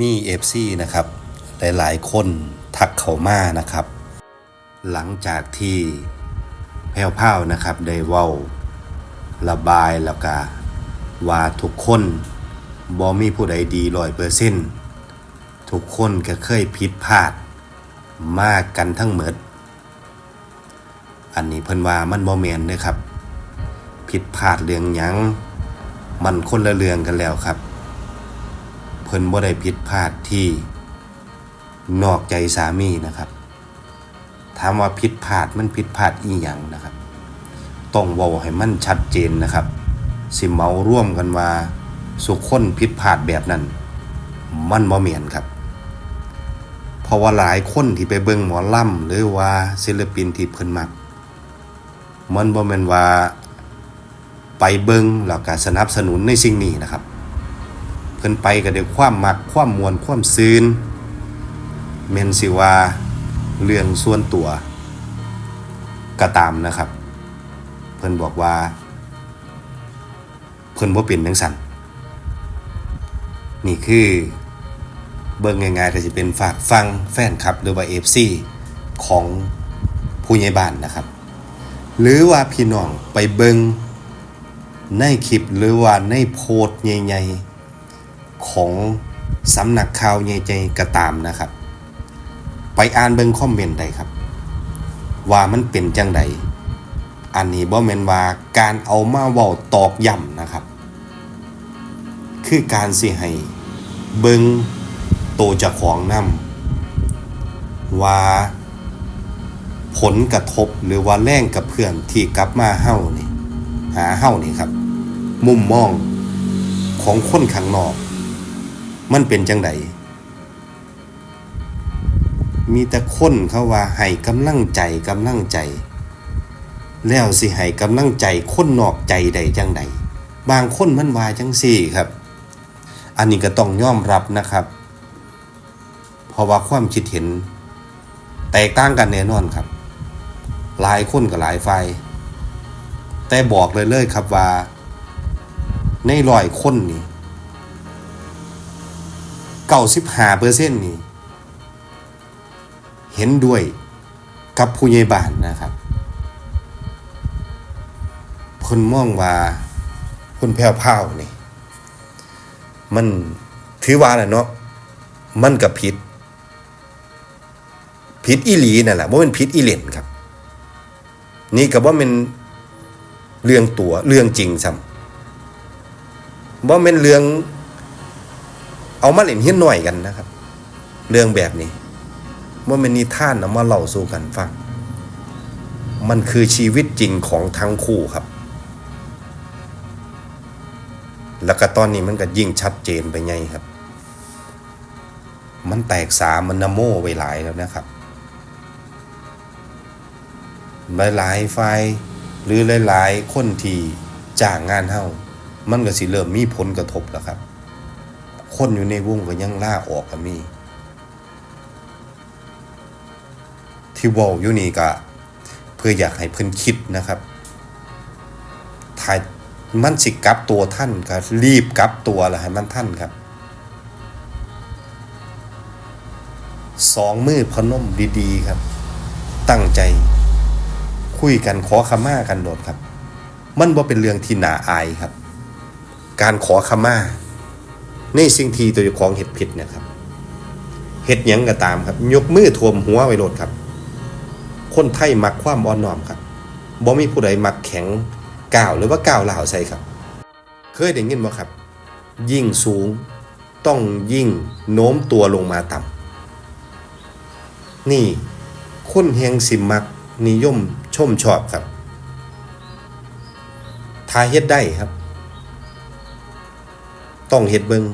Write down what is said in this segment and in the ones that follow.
มีเอฟซีนะครับ หลายๆ คนทักเขามานะครับ หลังจากที่แพ้วพ้าวนะครับได้เว้าระบายแล้วก็ว่าทุกคนบ่มีผู้ใดดีร้อยเปอร์เซ็นต์ทุกคนก็เคยผิดพลาดมากกันทั้งหมด อันนี้เพิ่นว่ามันบ่แม่นเด้ครับ ผิดพลาดเรื่องยัง มันคนละเรื่องกันแล้วครับ พิ่นบ่ได้ผิดพลาดที่นอกใจสามีนะครับ ถามว่าผิดพลาดมันผิดพลาดอีหยังนะครับ ต้องเว้าให้มันชัดเจนนะครับ สิเมาร่วมกันว่าสุขคนผิดพลาดแบบนั้น มันบ่แม่นครับ เพราะว่าหลายคนที่ไปเบิ่งหมอลำหรือว่าศิลปินที่เพิ่นมัก มันบ่แม่นว่าไปเบิงแล้วก็สนับสนุนในสิ่งนี้นะครับ พิ่นไปก็ด้วยความมักความมวลความซืนแม่นสิว่าเรื่องส่วนตัวก็ตามนะครับ เพิ่นบอกว่า เพิ่นบ่เป็นจังซั่นนี่คือเบิ่งง่ายๆก็สิเป็นฝากฟังแฟนคลับหรือว่า FC ของผู้ใหญ่บ้านนะครับ หรือว่าพี่น้องไปเบิงในคลิปหรือว่าในโพสต์ใหญ่ๆ ของสำนักข่าวใหญ่ๆก็ตามนะครับ ไปอ่านเบิ่งคอมเมนต์ได้ครับ ว่ามันเป็นจังใดอันนี้บ่แม่นว่าการเอามาเว้าตอกย้ำนะครับ คือการสิให้เบิ่งโตจ้าของนำว่าผลกระทบหรือว่าแรงกับเพื่อนที่กลับมาเฮ้านี่หาเฮ้านี่ครับ มุมมองของคนข้างนอก มันเป็นจังไดมีแต่คนเขาว่าให้กำลังใจกำลังใจ แล้วสิให้กำลังใจคนนอกใจใดจังใดบางคนมันว่าจังสี่ครับ อันนี้ก็ต้องยอมรับนะครับ เพราะว่าความคิดเห็น แตกต่างกันแน่นอนครับ หลายคนกับหลายฝ่ายแต่บอกเลยเลยครับว่า ในรอยคนนี่ เก้าสิบห้าเปอร์เซ็นต์นี่เห็นด้วยกับผู้ใหญ่บ้านนะครับคนมองว่าคุณแพ้วพาวนี่ มันถือว่าแหละเนาะมันกับผิดผิดอีหลีนั่นแหละว่าเป็นผิดอีเหล่นครับ นี่ก็ว่าเป็นเรื่องตัวเรื่องจริงซ้ำว่าเป็นเรื่อง เอามาเล่นเฮี้ยนหน่อยกันนะครับ เรื่องแบบนี้ว่าเป็นนิท่านเอามาเล่าสู่กันฟัง มันคือชีวิตจริงของทั้งคู่ครับ แล้วก็ตอนนี้มันก็ยิ่งชัดเจนไปไงครับ มันแตกสามันนโมไปหลายแล้วนะครับหลายๆฝ่ายหรือหลาย ๆ คนที่จ้างงานเฮามันก็สิเริ่มมีผลกระทบแล้วครับ คนอยู่ในวงก็ยังล่าออกก็มี ที่ว้าอยู่นี่ก็เพื่ออยากให้เพิ่นคิดนะครับถ้ามันสิกลับตัวท่านก็รีบกลับตัวล้วให้มันท่านครับสองมือพนมดีๆครับ ตั้งใจ คุยกันขอขมากันโดดครับ มันบ่าเป็นเรื่องที่น่าอายครับ การขอขมา ในสิ่งที่ตัวของเห็ดผิดเนะครับเห็ดหยังก็ตามครับ ยกมือท่วมหัวไว้โลดครับ คนไทยมักความอ่อนน้อมครับบ่มีผู้ใดมักแข็งก้าวหรือว่าก้าวลาวใส่ครับ เคยได้ยินบ่ครับ ยิ่งสูงต้องยิ่งโน้มตัวลงมาต่ำนี่คนแหงสิมักนิยมชมชอบครับถ้าเฮ็ดได้ครับ ต้องเฮ็ดเบิง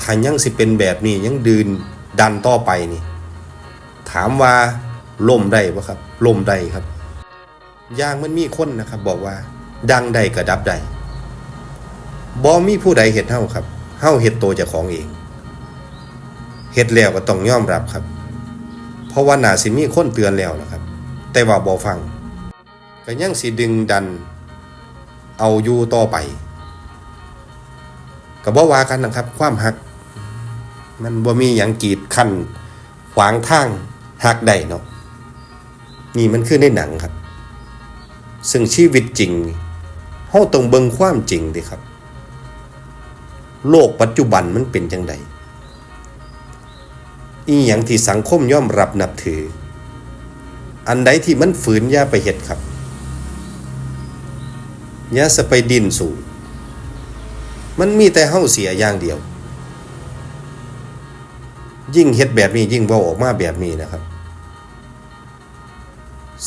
ถ้ายังสิเป็นแบบนี้ยังดืนดันต่อไปนี่ ถามว่าล่มได้บ่ครับล่มได้ครับย่างมันมีคนนะครับ บอกว่า ดังใดก็ดับใดบ่มีผู้ใดเฮ็ดเฮาครับเฮาเฮ็ดตัวเจ้าของเองเฮ็ดแล้วก็ต้องยอมรับครับ เพราะว่าน่าสิมีคนเตือนแล้วนะครับ แต่ว่าบ่ฟังก็ยังสิดึงดัน เอาอยู่ต่อไป ก็บ่ว่ากันนะครับ ความหัก มันบ่มีหยังกีดขั้นขวางทางหักได้เนาะนี่มันคือในหนังครับ ซึ่งชีวิตจริงเฮาต้องเบิ่งความจริงดิครับ โลกปัจจุบันมันเป็นจังไดอีหยังที่สังคมย่อมรับนับถือ อันใดที่มันฝืนย่าไปเฮ็ดครับย่าสไปดินสู่ มันมีแต่เฮาเสียอย่างเดียว ยิ่งเฮ็ดแบบนี้ยิ่งเว้าออกมาแบบนี้นะครับ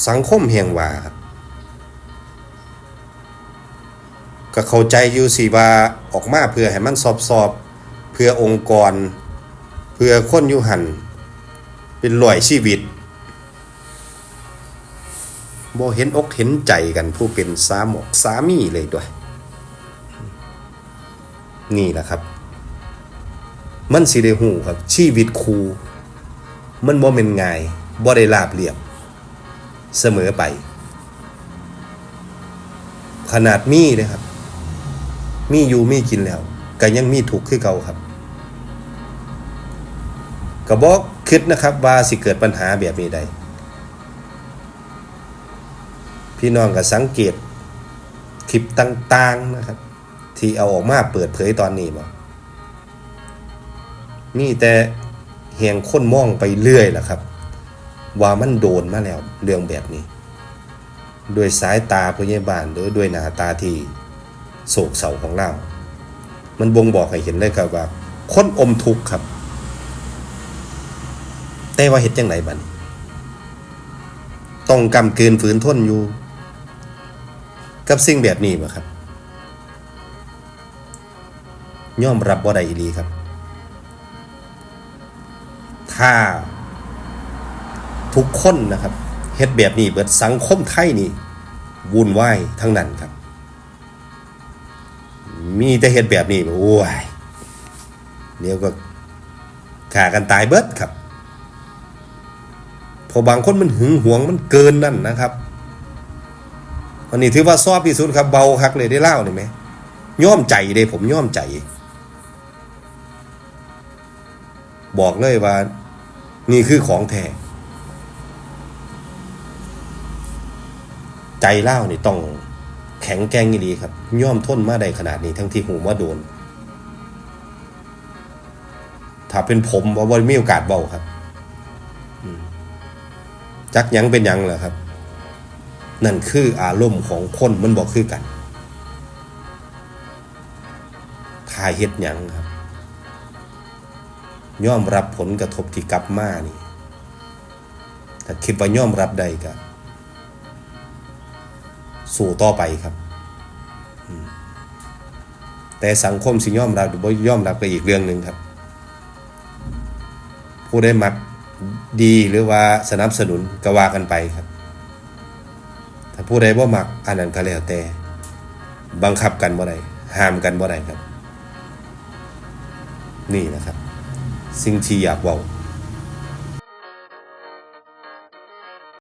สังคมแห่งว่าครับก็เข้าใจอยู่สิว่าออกมาเพื่อให้มันสอบสอบเพื่อองค์กร เพื่อคนอยู่หันเป็นรอยชีวิตบ่เห็นอกเห็นใจกันผู้เป็นสามอกสามีเลยด้วย นี่แหละครับ มันสิได้หูครับ ชีวิตครูมันบ่แม่นง่ายบ่ได้ราบเรียบ เสมอไป ขนาดมีนะครับ มีอยู่มีกินแล้วก็ยังมีถูกข์คือเก่าครับก็บอกคิดนะครับว่าสิเกิดปัญหาแบบนี้ใดพี่น้องก็สังเกตคลิปต่างๆนะครับ ที่เอาออกมาเปิดเผยตอนนี้บ่มีแต่เหียงค้นมองไปเรื่อยแหละครับ ว่ามันโดนมาแล้วเรื่องแบบนี้ ด้วยสายตาพยาบาลหรือด้วยหน้าตาที่โศกเศร้าของเรา มันบ่งบอกให้เห็นเลยครับว่าคนอมทุกข์ครับ แต่ว่าเห็ดจังไหนบัดนต้องกำเกินฝืนทนอยู่ กับสิ่งแบบนี้บ่ครับ ย่อมรับบ่ได้อีหลีครับ ถ้าทุกคนนะครับเฮ็ดแบบนี้เบิดสังคมไทยนี่วุ่นวายทั้งนั้นครับ มีแต่เฮ็ดแบบนี้โอ้ยเดี๋ยวก็ขากันตายเบิดครับพอบางคนมันหึงหวงมันเกินนั่นนะครับอันนี้ถือว่าซอบที่สุดครับเบาคักเลยได้เล่าเลยไหมย่อมใจเลยผมย่อมใจ บอกเลยว่า นี่คือของแท้ใจเล่านี่ต้องแข็งแกร่งดีครับ ย่อมทนมาได้ขนาดนี้ทั้งที่หูว่าโดน ถ้าเป็นผมว่าบ่มีโอกาสเบาครับจักยังเป็นยังเหรอครับ นั่นคืออารมณ์ของคนมันบอกคือกันทายเฮ็ดยังครับ ย่อมรับผลกระทบที่กลับมานี่ถ้าคิดว่าย่อมรับได้ก็สู่ต่อไปครับ แต่สังคมสิย่อมรับหรือบ่ยอมรับก็อีกเรื่องหนึ่งครับ ผู้ได้มักดีหรือว่าสนับสนุนก็ว่ากันไปครับ ถ้าผู้ใดบ่มักอันนั้นก็แล้วแต่ บังคับกันบ่ได้ห้ามกันบ่ได้ครับ นี่นะครับ สิ่งที่อยากบอก